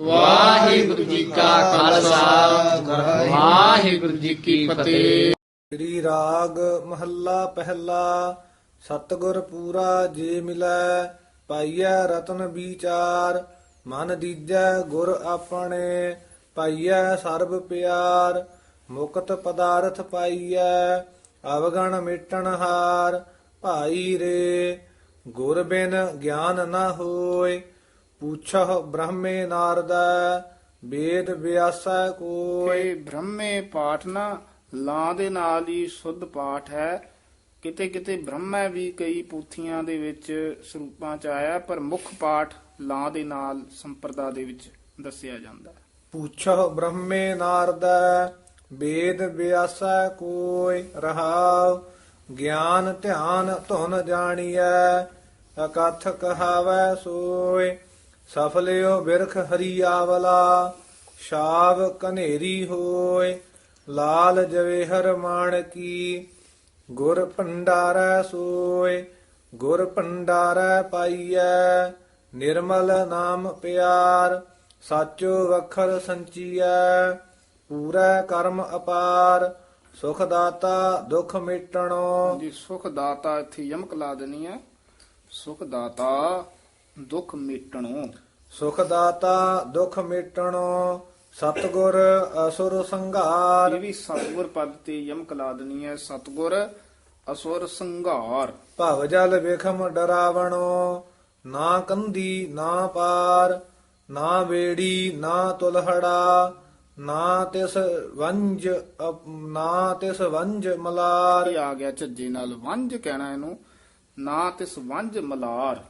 ਵਾਹਿਗੁਰੂ ਜੀ ਕਾ ਖਾਲਸਾ। ਵਾਹਿਗੁਰੂ ਜੀ ਕੀ ਫਤਿਹ। ਸ੍ਰੀ ਰਾਗ ਮਹੱਲਾ ਪਹਿਲਾ, ਸਤਿਗੁਰ ਪੂਰਾ ਜੇ ਮਿਲੈ, ਪਾਈਐ ਰਤਨ ਵਿਚਾਰ, ਮਨ ਦੀਜੈ ਗੁਰ ਆਪਣੇ, ਪਾਈਐ ਸਰਬ ਪਿਆਰ, ਮੁਕਤ ਪਦਾਰਥ ਪਾਈਐ, ਅਵਗਣ ਮਿਟਣ ਹਾਰ, ਭਾਈ ਰੇ, ਗੁਰ ਬਿਨ ਗਿਆਨ ਨਾ ਹੋਏ। ਪੁੱਛਹ ਬ੍ਰਹਮੇ ਨਾਰਦਾ ਵੇਦ ਵਿਆਸਾ ਕੋਇ ਇਹ ਬ੍ਰਹਮੇ ਪਾਠ ਨਾ ਲਾਂ ਦੇ ਨਾਲ ਹੀ ਸੁੱਧ ਪਾਠ ਹੈ ਕਿਤੇ ਕਿਤੇ ਬ੍ਰਹਮਾ ਵੀ ਕਈ ਪੂਥੀਆਂ ਦੇ ਵਿੱਚ ਸਰੂਪਾਂ ਚ ਆਇਆ ਪਰ ਮੁੱਖ ਪਾਠ ਲਾਂ ਦੇ ਨਾਲ ਸੰਪਰਦਾ ਦੇ ਵਿੱਚ ਦੱਸਿਆ ਜਾਂਦਾ ਹੈ। ਪੁੱਛੋ ਬ੍ਰਹਮੇ ਨਾਰਦਾ ਵੇਦ ਵਿਆਸਾ ਕੋਇ ਰਹਾਉ ਗਿਆਨ ਧਿਆਨ ਧੁਨ ਜਾਣੀਐ ਅਕਥ ਕਹਾਵੈ ਸੋਇ ਸਫਲਿਓ ਬਿਰਖ ਹਰੀ ਆਵਲਾ ਸ਼ਾਵ ਕਨੇਰੀ ਹੋਇ ਲਾਲ ਜਵੇਹਰ ਮਾਣਕੀ ਗੁਰ ਭੰਡਾਰੈ ਸੋਇ ਗੁਰ ਭੰਡਾਰੈ ਪਾਈਐ, ਨਿਰਮਲ ਨਾਮ ਪਿਆਰ, ਸਾਚੋ ਵਖਰ ਸੰਚੀਐ, ਪੂਰਾ ਕਰਮ ਅਪਾਰ ਸੁਖ ਦਾਤਾ ਦੁਖ ਮਿਟਣੋ। ਜੀ ਸੁਖ ਦਾਤਾ ਇੱਥੇ ਯਮਕ ਲਾ ਦੇਣੀ ਹੈ। ਸੁਖ ਦਾਤਾ ਦੁੱਖ ਮਿਟਣੋ। ਸੁਖ ਦਾਤਾ ਦੁਖ ਮਿਟਣੋ ਸਤਗੁਰ ਅਸੁਰ ਸੰਘਾਰ। ਇਹ ਵੀ ਸਤਗੁਰ ਪਦ ਤੇ ਯਮਕ ਲਾ ਦੇਣੀ ਹੈ ਸਤਗੁਰ ਅਸੁਰ ਸੰਘਾਰ। ਭਵ ਜਲ ਵਿਖਮ ਡਰਾਵਣੋ ਨਾ ਕੰਦੀ ਨਾ ਪਾਰ ਨਾ ਵੇੜੀ ਨਾ ਤੁਲਹੜਾ ਨਾ ਤਿਸ ਵੰਜ ਅਪ- ਨਾ ਤਿਸ ਵੰਜ ਮਲਾਰ। ਇਹ ਆ ਗਿਆ ਝੱਜੇ ਨਾਲ ਵੰਜ ਕਹਿਣਾ ਇਹਨੂੰ ਨਾ ਤਿਸ ਵੰਜ ਮਲਾਰ।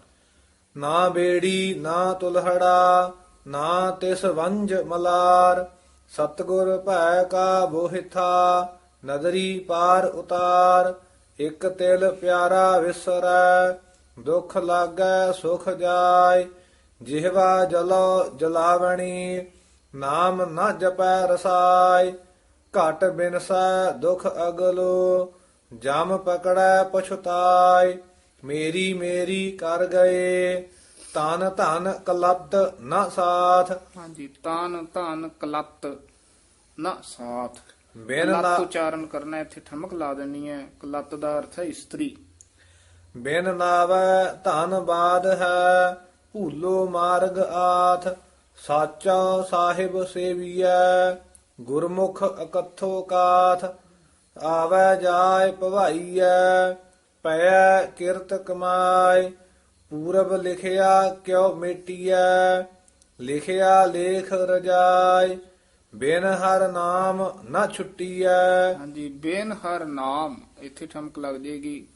ਨਾ ਬੇੜੀ, ਨਾ ਤੁਲਹੜਾ, ਨਾ ਤਿਸ ਵੰਜ ਮਲਾਰ। ਸਤਗੁਰ ਭੈ ਕਾ ਬੋਹਿਥਾ ਨਦਰੀ ਪਾਰ ਉਤਾਰ। ਇਕ ਤਿਲ ਪਿਆਰਾ ਵਿਸਰੈ, ਦੁਖ ਲਾਗੈ ਸੁਖ ਜਾਏ। ਜਿਹਵਾ ਜਲੋ ਜਲਾਵਣੀ, ਨਾਮ ਨਾ ਜਪੈ ਰਸਾਈ ਘਟ ਬਿਨਸੈ ਦੁਖ ਅਗਲੋ, ਜਮ ਪਕੜੈ ਪਛਤਾਈ ਮੇਰੀ ਮੇਰੀ ਕਰ ਗਏ ਤਨ ਧਨ ਕਲਤ ਨ ਸਾਥ। ਹਾਂਜੀ ਤਾਨ ਧਨ ਕਲਤ ਨਾ ਸਾਥ। ਬਿਨ ਨਾ ਉਚਾਰਨ ਕਰਨਾ ਇੱਥੇ ਠਮਕ ਲਾ ਦੇਣੀ ਹੈ। ਕਲਤ ਦਾ ਅਰਥ ਹੈ ਇਸਤਰੀ। ਬਿਨ ਨਾਵੈ ਧਨ ਬਾਦ ਹੈ ਭੂਲੋ ਮਾਰਗ ਆਥ। ਸਾਚਾ ਸਾਹਿਬ ਸੇਵੀਐ ਗੁਰਮੁਖ ਅਕਥੋ ਕਾਥ। ਆਵੈ ਜਾਏ ਭਵਾਈਐ ਪੈ ਕਿਰਤ ਕਮਾਏ ਪੂਰਬ ਲਿਖਿਆ ਕਿਉ ਮਿਟੀਐ? ਲਿਖਿਆ ਲੇਖ ਰਜਾਏ ਬਿਨ ਹਰ ਨਾਮ ਨਾ ਛੁੱਟੀਐ। ਹਾਂਜੀ ਬੇਨ ਹਰ ਨਾਮ ਇੱਥੇ ਠਮਕ ਲੱਗ ਜੇਗੀ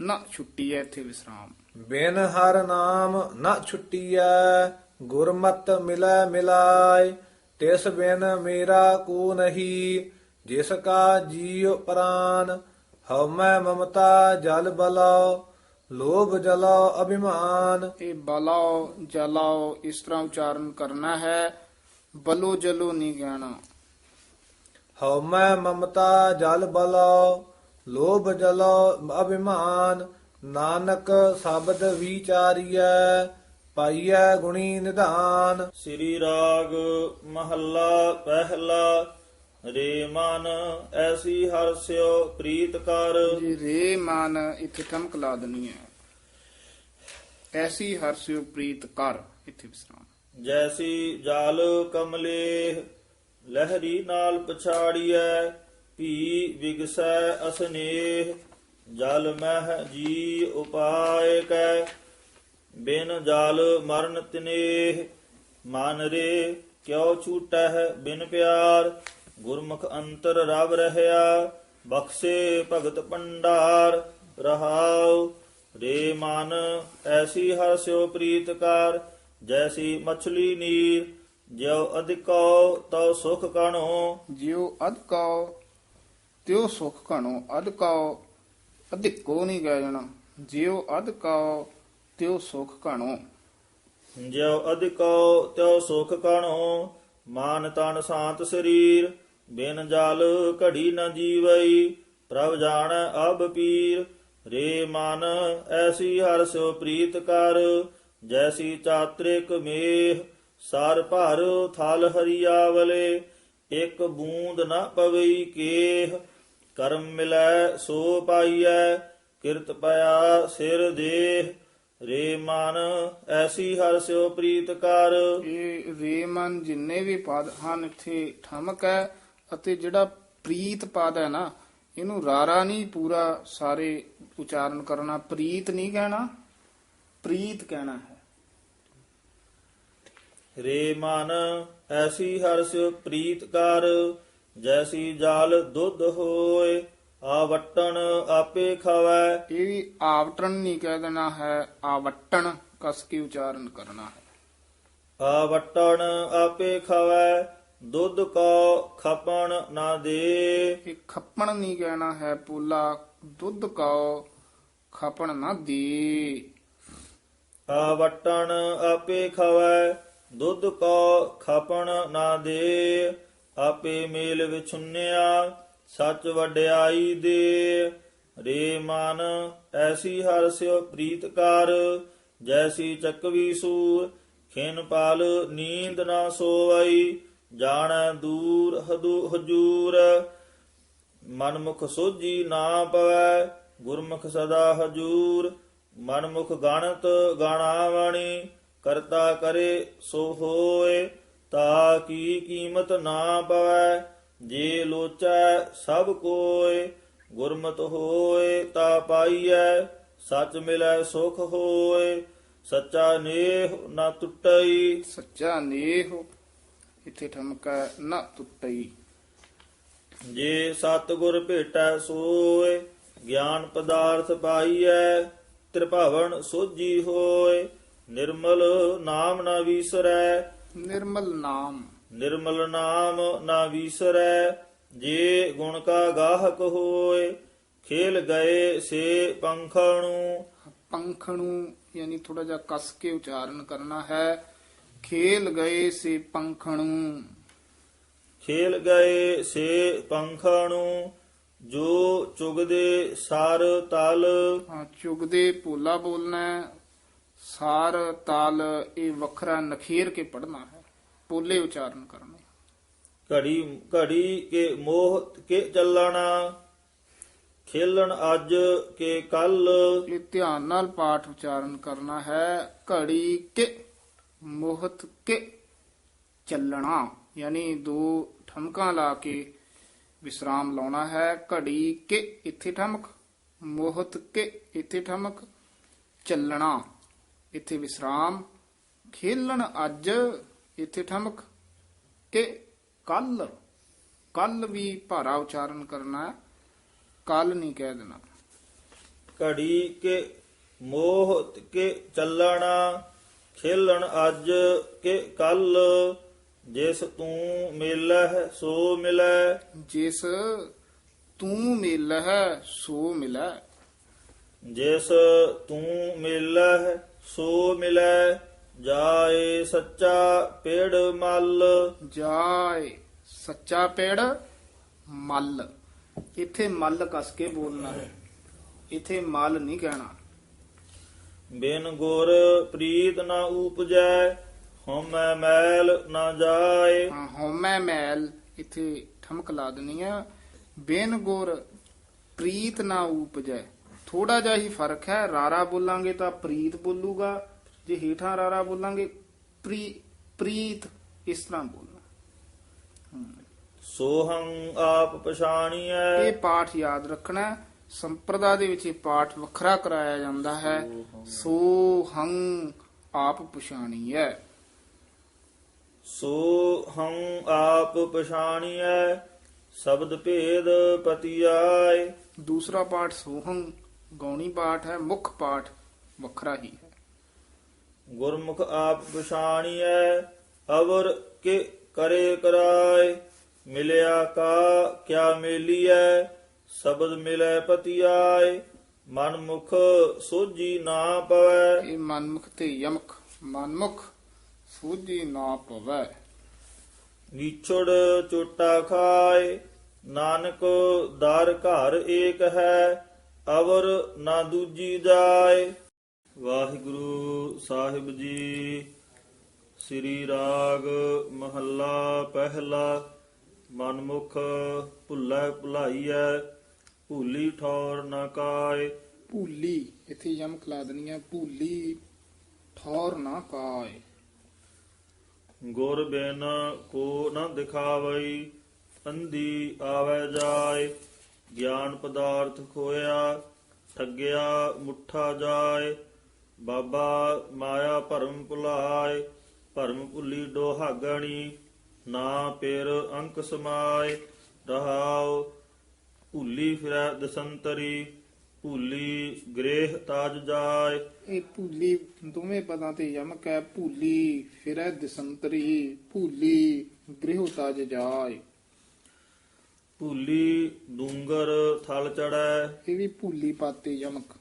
ਨਾ ਛੁੱਟੀ ਹੈ ਇੱਥੇ ਵਿਸਰਾਮ। ਬਿਨ ਹਰ ਨਾਮ ਨ ਛੁੱਟੀਐ ਗੁਰਮਤ ਮਿਲੈ ਮਿਲਾਇ ਤਿਸ ਬਿਨ ਮੇਰਾ ਕੋ ਨਹੀਂ ਜਿਸ ਕਾ ਜੀਉ ਪ੍ਰਾਨ ਹਉਮੈ ਮਮਤਾ ਜਲ ਬਲਾਉ। ਲੋਭ ਜਲਾਉ ਅਭਿਮਾਨ। ਇਹ ਬਲਾਓ ਜਲਾਓ ਇਸ ਤਰ੍ਹਾਂ ਉਚਾਰਨ ਕਰਨਾ ਹੈ ਬਲੋ ਜਲੋ ਨਹੀਂ ਕਹਿਣਾ ਹਉਮੈ ਮਮਤਾ ਜਲ ਬਲਾਉ ਲੋਭ ਜਲਾਉ ਅਭਿਮਾਨ। ਨਾਨਕ ਸ਼ਬਦ ਵਿਚਾਰੀਐ ਪਾਈਐ ਗੁਣੀ ਨਿਧਾਨ। ਸ੍ਰੀ ਰਾਗ ਮਹੱਲਾ ਪਹਿਲਾ ਰੇ ਮਨ ਐਸੀ ਹਰਸਿਓ ਪ੍ਰੀਤ ਕਰ। ਜੀ ਰੇ ਮਨ ਇੱਥੇ ਠਮਕ ਲਾ ਦੇਣੀ ਹੈ। ਐਸੀ ਹਰਸਿਓ ਪ੍ਰੀਤ ਕਰ ਇੱਥੇ ਵਿਸਰਾਮ। ਜੈਸੀ ਜਲ ਕਮਲੇ ਲਹਿਰੀ ਨਾਲ ਪਛਾੜੀਐ ਭੀ ਵਿਗਸੈ ਅਸਨੇਹ ਜਲ ਮਹਿ ਜੀ ਉਪਾਇ ਕੈ ਬਿਨ ਜਲ ਮਰਨ ਤਨੇਹ ਮਨ ਰੇ ਕਿਉ ਛੂਟੈ ਬਿਨ ਪਿਆਰ ਗੁਰਮੁਖ ਅੰਤਰ ਰਵ ਰਹਿਆ ਬਖਸ਼ੇ ਭਗਤ ਪੰਡਾਰ ਰਹਾਉ। ਰੇ ਮਨ ਐਸੀ ਹਰਸਿਓ ਪ੍ਰੀਤ ਕਰ ਜੈਸੀ ਮਛਲੀ ਨੀਰ ਜਿਉ ਅਧਿਕੋ ਤਉ ਸੁਖ ਕਣੋ। ਜਿਉ ਅਧ ਕਉ ਤਿਉ ਸੁਖ ਘਣੋ ਅਧ ਕਉ ਅਧਿਕੋ ਨਹੀਂ ਕਹਿ ਜਾਣਾ। ਜਿਉ ਅਧ ਕਉ ਤਿਉ ਸੁਖ ਘਣੋ ਜਿਉ ਅਧਿਕੋ ਤਿਉ ਸੁਖ ਕਣੋ। ਮਾਨ ਤਨ ਸ਼ਾਂਤ ਸਰੀਰ ਬਿਨ ਜਲ ਘੜੀ ਨ ਜੀਵਈ, ਪ੍ਰਭ ਜਾਣੈ ਅਬ ਪੀਰ। ਰੇ ਮਨ, ਐਸੀ ਹਰ ਸੋ ਪ੍ਰੀਤ ਕਰ, ਜੈਸੀ ਚਾਤ੍ਰਿਕ ਮੇਹ। ਸਰ ਭਰ ਥਲ ਹਰੀਆਵਲੇ, ਇੱਕ ਬੂੰਦ ਨ ਪਵਈ ਕੇਹ। ਕਰਮ ਮਿਲੈ, ਸੋ ਪਾਈਐ, ਕਿਰਤ ਪਿਆ ਸਿਰ ਦੇਹ। ਰੇ ਮਨ, ਐਸੀ ਹਰ ਸਿਓ ਪ੍ਰੀਤ ਕਰ। ਇਹ ਰੇਮਨ ਜਿੰਨੇ ਵੀ ਪਦ ਹਨ, ਇੱਥੇ ਠਮਕ। ਹੈ ਅਤੇ ਜਿਹੜਾ ਪ੍ਰੀਤ ਪਦ ਹੈ ਨਾ ਇਹਨੂੰ ਰਾਰਾ ਨਹੀਂ ਪੂਰਾ ਸਾਰੇ ਉਚਾਰਨ ਕਰਨਾ ਪ੍ਰੀਤ ਨਹੀਂ ਕਹਿਣਾ ਪ੍ਰੀਤ ਕਹਿਣਾ ਹੈ। ਰੇ ਮਨ ਐਸੀ ਹਰ ਸਿਓ ਪ੍ਰੀਤ ਕਰ ਜੈਸੀ ਜਲ ਦੁੱਧ ਹੋਏ ਆਵਟਣ ਆਪੇ ਖਾਵੈ। ਇਹ ਵੀ ਆਵਟਣ ਨਹੀਂ ਕਹਿ ਦੇਣਾ ਹੈ ਆਵਟਣ ਕਸ ਕੇ ਉਚਾਰਨ ਕਰਨਾ ਹੈ। ਆਵਟਣ ਆਪੇ ਖਾਵੈ ਦੁੱਧ ਕੋ ਖਪਣ ਨਾ ਦੇ। ਇਹ ਖੱਪਣ ਨਹੀਂ ਕਹਿਣਾ ਹੈ ਪੂਲਾ ਦੁੱਧ ਕਾਓ ਖਪਣ ਨਾ ਦੇ। ਆਵਟਣ ਆਪੇ ਖਾਵੈ ਦੁੱਧ ਕੋ ਖਪਣ ਨਾ ਦੇ। ਆਪੇ ਮੇਲ ਵਿਛੁੰਨਿਆ ਸੱਚ ਵਡਿਆਈ ਦੇ। ਰੇ ਮਨ ਐਸੀ ਹਰ ਸਿਓ ਪ੍ਰੀਤ ਕਰ ਜੈਸੀ ਚੱਕਵੀ ਸੂਰ ਖਿਨ ਪਾਲ ਨੀਂਦ ਨਾ ਸੋਵਈ। ਜਾਣੈ ਦੂਰ ਹਦੂ ਹਜੂਰ। ਮਨਮੁਖ ਸੋਜੀ ਨਾ ਪਵੈ, ਗੁਰਮੁਖ ਸਦਾ ਹਜੂਰ। ਮਨਮੁਖ ਗਣਤ ਗਾਣਾਵਣੀ ਕਰਤਾ ਕਰੇ ਸੋ ਹੋਏ। ਤਾ ਕੀ ਕੀਮਤ ਨਾ ਪਵੈ, ਜੇ ਲੋਚੈ ਸਭ ਕੋਏ। ਗੁਰਮਤ ਹੋਏ ਤਾ ਪਾਈਐ, ਸਚ ਮਿਲੈ ਸੁਖ ਹੋਏ। ਸੱਚਾ ਨੇਹ ਨਾ ਟੁੱਟਈ। ਸੱਚਾ ਨੇਹ ਇੱਥੇ ਠਮਕਾ ਨਾ ਟੁੱਟਈ ਜੇ ਸਤਿਗੁਰ ਭੇਟੈ ਸੋਏ ਗਿਆਨ ਪਦਾਰਥ ਪਾਈਐ ਤ੍ਰਿਭਾਵਨ ਸੋਜੀ ਹੋਏ ਨਿਰਮਲ ਨਾਮ ਨਾ ਵਿਸਰੈ। ਨਿਰਮਲ ਨਾਮ। ਨਿਰਮਲ ਨਾਮ ਨਾ ਵਿਸਰੈ ਜੇ ਗੁਣ ਕਾ ਗਾਹਕ ਹੋਏ ਖੇਲ ਗਏ ਸੇ ਪੰਖਣੂ। ਪੰਖ ਨੂੰ ਯਾਨੀ ਥੋੜਾ ਜਿਹਾ ਕਸ ਕੇ ਉਚਾਰਨ ਕਰਨਾ ਹੈ। ਖੇਲ ਗਏ ਸੇ ਪੰਖ ਨੂੰ ਖੇਲ ਗਏ ਸੇ ਪੰਖਣੂ ਜੋ ਚੁਗਦੇ ਸਰ ਤਲ। ਹਾਂ, ਚੁਗਦੇ ਪੋਲਾ ਬੋਲਣਾ ਹੈ। ਸਾਰ ਤਾਲ ਇਹ ਵੱਖਰਾ ਨਖੇਰ ਕੇ ਪੜਨਾ ਹੈ ਪੋਲੇ ਉਚਾਰਨ ਕਰਨੇ ਘੜੀ ਘੜੀ ਕੇ ਮੋਹ ਕੇ ਚੱਲਣਾ ਖੇਲਣ ਅੱਜ ਕੇ ਕੱਲ। ਇਹ ਧਿਆਨ ਨਾਲ ਪਾਠ ਉਚਾਰਨ ਕਰਨਾ ਹੈ ਘੜੀ ਕੇ ਮੋਹਤ ਕੇ ਚੱਲਣਾ, ਯਾਨੀ ਦੋ ਠਮਕਾਂ ਲਾ ਕੇ ਵਿਸਰਾਮ ਲਾਉਣਾ ਹੈ। ਘੜੀ ਕੇ ਇੱਥੇ ਠਮਕ, ਮੋਹਤ ਕੇ ਇੱਥੇ ਠਮਕ, ਚੱਲਣਾ, ਇੱਥੇ ਵਿਸਰਾਮ। ਖੇਲਣ ਅੱਜ ਇੱਥੇ ਠਮਕ ਕੇ ਕੱਲ ਕੱਲ ਵੀ ਭਾਰਾ ਉਚਾਰਨ ਕਰਨਾ ਹੈ। ਕੱਲ ਨਹੀਂ ਕਹਿ ਦੇਣਾ। ਘੜੀ ਕੇ ਮੋਹ ਕੇ ਚੱਲਣਾ ਖੇਲਣ ਅੱਜ ਕੇ ਕੱਲ ਜਿਸ ਤੂੰ ਮਿਲਹਿ ਸੋ ਮਿਲੈ ਜਿਸ ਤੂੰ ਮਿਲ ਹੈ ਸੋ ਮਿਲੈ ਜਿਸ ਤੂੰ ਮਿਲਹਿ ਸੋ ਮਿਲੈ ਜਾਏ ਸੱਚਾ ਪੇੜ ਮਲ। ਜਾਏ ਸੱਚਾ ਪੇੜ ਮੱਲ। ਇੱਥੇ ਮੱਲ ਕਸ ਕੇ ਬੋਲਣਾ ਹੈ। ਇੱਥੇ ਮੱਲ ਨਹੀਂ ਕਹਿਣਾ। ਬਿਨ ਗੁਰ ਪ੍ਰੀਤ ਨਾ ਉਪਜੈ ਹਉਮੈ ਮੈਲ ਨਾ ਜਾਏ। ਹਉਮੈ ਮੈਲ ਇੱਥੇ ਠਮਕ ਲਾ ਦੇਣੀ ਹੈ ਬੇਨ ਗੁਰ ਪ੍ਰੀਤ ਨਾ ਉਪਜੈ। ਥੋੜਾ ਜਿਹਾ ਹੀ ਫ਼ਰਕ ਹੈ ਰਾਰਾ ਬੋਲਾਂਗੇ ਤਾਂ ਪ੍ਰੀਤ ਬੋਲੂਗਾ। ਜੇ ਹੀਠਾਂ ਰਾਰਾ ਬੋਲਾਂਗੇ ਪ੍ਰੀ ਪ੍ਰੀਤ ਇਸ ਤਰ੍ਹਾਂ ਬੋਲਣਾ। ਸੋਹੰ ਆਪ ਪਛਾਣੀਐ। ਇਹ ਪਾਠ ਯਾਦ ਰੱਖਣਾ। ਹੈ। ਸੰਪਰਦਾ ਦੇ ਵਿੱਚ ਇਹ ਪਾਠ ਵੱਖਰਾ ਕਰਾਇਆ ਜਾਂਦਾ ਹੈ। ਸੋ ਹੰ ਆਪ ਪਛਾਣੀ ਹੈ ਸੋ ਹੰ ਆਪ ਪਛਾਣੀਐ ਸ਼ਬਦ ਭੇਦ ਪਤਿਆਏ। ਦੂਸਰਾ ਪਾਠ ਸੋਹੰ ਗੌਣੀ ਪਾਠ ਹੈ ਮੁੱਖ ਪਾਠ ਵੱਖਰਾ ਹੀ ਹੈ। ਗੁਰਮੁਖ ਆਪ ਪਛਾਣੀਐ ਅਵਰ ਕੇ ਕਰੇ ਕਰਾਏ। ਮਿਲਿਆ ਕਾ ਕਿਆ ਮੇਲੀਐ ਸ਼ਬਦ ਮਿਲੈ ਪਤਿਆਏ ਮਨ ਮੁਖ ਸੋਜੀ ਨਾ ਪਵੈ। ਇਹ ਮਨਮੁਖ ਤੇ ਯਮਕ ਮਨਮੁਖ ਸੂਝੀ ਨਾ ਪਵੈ। ਵਿਛੜ ਚੋਟਾ ਖਾਏ ਨਾਨਕ ਦਰ ਘਰ ਏਕ ਹੈ ਅਵਰ ਨਾ ਦੂਜੀ ਜਾਏ। ਵਾਹਿਗੁਰੂ ਸਾਹਿਬ ਜੀ ਸ੍ਰੀ ਰਾਗ ਮਹੱਲਾ ਪਹਿਲਾ ਮਨਮੁਖ ਭੁੱਲੇ ਭੁਲਾਈਐ ਭੂਲੀ ਠੌਰ ਨਾ ਕਾਏ। ਭੂਲੀ ਇੱਥੇ ਯਮਕ ਲਾ ਦੇਣੀ ਹੈ ਭੂਲੀ ਠੌਰ ਨਾ ਕਾਏ। ਗੁਰ ਬਿਨ ਕੋ ਨ ਦਿਖਾਵਈ ਅੰਧੀ ਆਵੈ ਜਾਏ। ਗਿਆਨ ਪਦਾਰਥ ਖੋਇਆ ਠੱਗਿਆ ਮੁੱਠਾ ਜਾਏ। ਬਾਬਾ ਮਾਇਆ ਭਰਮ ਭੁਲਾਏ ਭਰਮ ਭੁੱਲੀ ਡੋਹਾਗਣੀ ਨਾ ਪੇਰ ਅੰਕ ਸਮਾਏ। ਰਹਾਉ ਭੁੱਲੀ ਫਿਰੈ ਦਸੰਤਰੀ ਭੁੱਲੀ ਗ੍ਰਹਿ ਤਾਜ ਜਾਏ। ਇਹ ਭੂਲੀ ਦੋਵੇਂ ਪਦਾਂ ਤੇ ਯਮਕ ਹੈ ਭੂਲੀ ਫਿਰੈ ਦਿਸੰਤਰੀ ਭੂਲੀ ਗ੍ਰਹਿ ਤਜ ਜਾਏ। ਭੂਲੀ ਡੂੰਗਰ ਥਲ ਚੜੈ ਇਹ ਵੀ ਭੂਲੀ ਪਾਤੇ ਯਮਕ।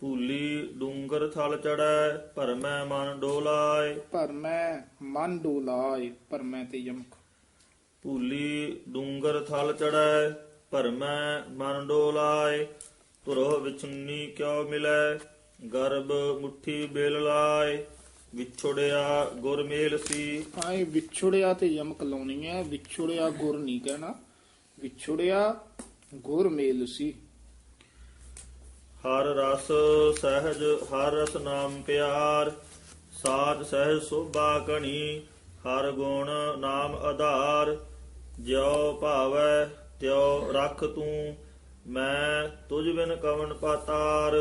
ਭੂਲੀ ਡੂੰਗਰ ਥਲ ਚੜੈ ਭਰਮੈ ਮਨ ਡੋਲਾਏ। ਪਰ ਮੈਂ ਮਨ ਡੋਲਾਏ ਪਰ ਮੈਂ ਤੇ ਯਮਕ। ਭੂਲੀ ਡੂੰਗਰ ਥਲ ਚੜੈ ਭਰਮੈ ਮਨ ਡੋਲਾਏ ਤੁਰੋ ਵਿਛੁੰਨੀ ਕਿਉ ਮਿਲੈ ਗਰਬ ਮੁਠੀ ਬੇਲ ਲਾਏ। ਵਿਛੋੜਿਆ ਗੁਰ ਮੇਲ ਸੀ। ਆਏ ਵਿਛੜਿਆ ਤੇ ਯਮਕ ਲਾਉਣੀ ਹੈ ਵਿਛੜਿਆ ਗੁਰ ਨਹੀਂ ਕਹਿਣਾ ਵਿਛੜਿਆ ਗੁਰ ਮੇਲ ਸੀ। ਹਰ ਰਸ ਸਹਿਜ ਹਰ ਰਸ ਨਾਮ ਪਿਆਰ ਸਾਜ ਸਹਿਜ ਸੋਭਾ ਕਣੀ ਹਰ ਗੁਣ ਨਾਮ ਆਧਾਰ। ਜਿਉ ਭਾਵੈ ਤਿਉ ਰਖ ਤੂੰ ਮੈਂ ਤੁਝ ਬਿਨ ਕਵਨ ਪਾਤਾਰ।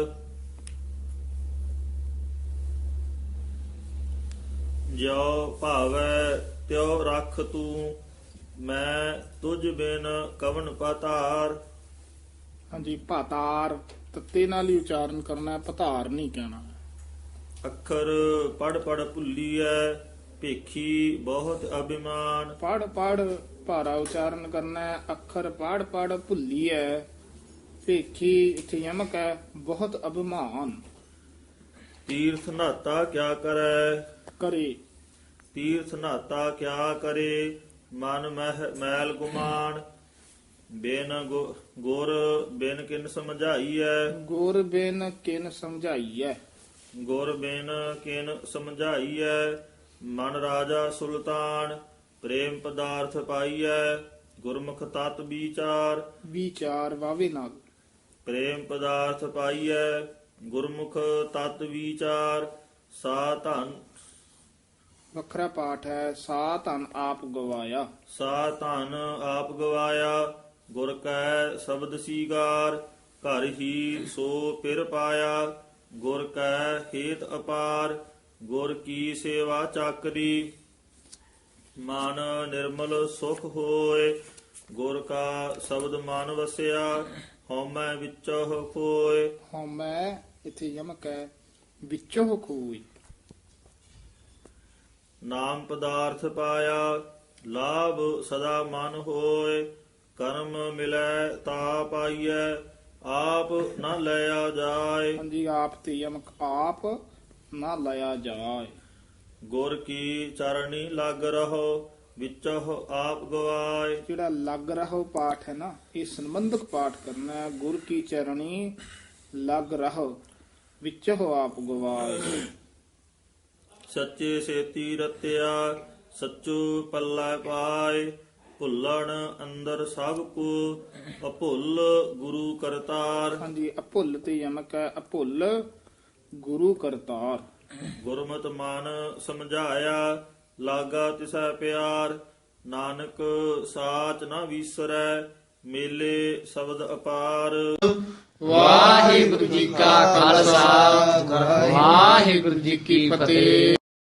ਜਿਉ ਭਾਵੈ ਤਿਉ ਰਖ ਤੂੰ ਮੈਂ ਤੁਝ ਬਿਨ ਕਵਨ ਪਾਤਾਰ। ਹਾਂਜੀ ਭਾਤਾਰ ਤੱਤੇ ਨਾਲ ਹੀ ਉਚਾਰਨ ਕਰਨਾ ਹੈ ਪਤਾਰ ਨਹੀਂ ਕਹਿਣਾ। ਅੱਖਰ ਪੜ ਪੜ ਭੁੱਲੀਐ ਭੇਖੀ ਬਹੁਤ ਅਭਿਮਾਨ। ਪੜ ਪੜ ਭਾਰਾ ਉਚਾਰਨ ਕਰਨਾ ਹੈ ਅੱਖਰ ਪੜ ਪੜ ਭੁੱਲੀ ਹੈ ਭੇਖੀ ਇੱਥੇ ਯਮਕ ਹੈ ਬਹੁਤ ਅਭਿਮਾਨ। ਤੀਰਥ ਨਾਤਾ ਕਿਆ ਕਰੈ? ਕਰੇ। ਤੀਰਥ ਨਾਤਾ ਕਿਆ ਕਰੇ? ਮਨ ਮਹਿ ਮੈਲ ਗੁਮਾਨ। ਬਿਨ ਗੁਰ ਬਿਨ ਕਿਨ ਸਮਝਾਈਐ? ਗੁਰ ਬਿਨ ਕਿਨ ਸਮਝਾਈਐ? ਗੁਰ ਬਿਨ ਕਿਨ ਸਮਝਾਈਐ? ਮਨ ਰਾਜਾ ਸੁਲਤਾਨ ਪ੍ਰੇਮ ਪਦਾਰਥ ਪਾਈਐ ਗੁਰਮੁਖ ਤਤ ਵਿਚਾਰ। ਵਿਚਾਰ ਵਾਵੇ ਨਾਲ। ਪ੍ਰੇਮ ਪਦਾਰਥ ਪਾਈਐ ਗੁਰਮੁਖ ਤਤ ਵਿਚਾਰ। ਸਾ ਧਨ। ਵੱਖਰਾ ਪਾਠ ਹੈ ਸਾ ਧਨ ਆਪ ਗਵਾਇਆ। ਸਾ ਧਨ ਆਪ ਗਵਾਇਆ ਗੁਰ ਕੈ ਸ਼ਬਦ ਸੀਗਾਰ ਘਰ ਹੀ ਸੋ ਪਿਰ ਪਾਇਆ ਗੁਰ ਕੈ ਹੇਤ ਅਪਾਰ। ਗੁਰ ਕੀ ਸੇਵਾ ਚਾਕਰੀ ਮਨ ਨਿਰਮਲ ਸੁਖ ਹੋਏ ਗੁਰ ਕਾ ਸ਼ਬਦ ਮਨ ਵਸਿਆ ਹਉਮੈ ਵਿੱਚੋ ਖੋਏ। ਹਉਮੈ ਇੱਥੇ ਯਮਕ ਹੈ ਵਿੱਚੋਂ ਖੋਈ। ਨਾਮ ਪਦਾਰਥ ਪਾਇਆ ਲਾਭ ਸਦਾ ਮਨ ਹੋਏ। ਕਰਮ ਮਿਲੈ ਤਾ ਪਾਈਐ ਆਪ ਨਾ ਲਿਆ ਜਾਏ। ਹਾਂਜੀ ਆਪ ਤੇ ਯਮਕ ਆਪ ਨਾ ਲਿਆ ਜਾਏ। ਗੁਰ ਕੀ ਚਰਣੀ ਲੱਗ ਰਹੋ ਵਿੱਚੋ ਆਪ ਗਵਾਏ। ਜਿਹੜਾ ਲੱਗ ਰਹੋ ਪਾਠ ਹੈ ਨਾ ਇਹ ਸੰਬੰਧਕ ਪਾਠ ਕਰਨਾ ਹੈ। ਗੁਰ ਕੀ ਚਰਣੀ ਲੱਗ ਰਹੋ ਵਿੱਚ ਹੋ ਆਪ ਗਵਾਏ। ਸੱਚੇ ਸੇਤੀ ਰਤਿਆ ਸੱਚੂ ਪੱਲਾ ਪਾਏ। ਭੁੱਲਣ ਅੰਦਰ ਸਭ ਕੋ ਅਭੁੱਲ ਗੁਰੂ ਕਰਤਾਰ। ਹਾਂਜੀ ਅਭੁੱਲ ਤੇ ਯਮਕ ਹੈ। ਅਭੁੱਲ ਗੁਰੂ ਕਰਤਾਰ। ਗੁਰਮਤਿ ਮਨ ਸਮਝਾਇਆ ਲਾਗਾ ਤਿਸੈ ਪਿਆਰ ਨਾਨਕ ਸਾਚ ਨਾ ਵਿਸਰੈ ਮੇਲੇ ਸ਼ਬਦ ਅਪਾਰ। ਵਾਹਿਗੁਰੂ ਜੀ ਕਾ ਖਾਲਸਾ ਵਾਹਿਗੁਰੂ ਜੀ ਕੀ ਫਤਿਹ।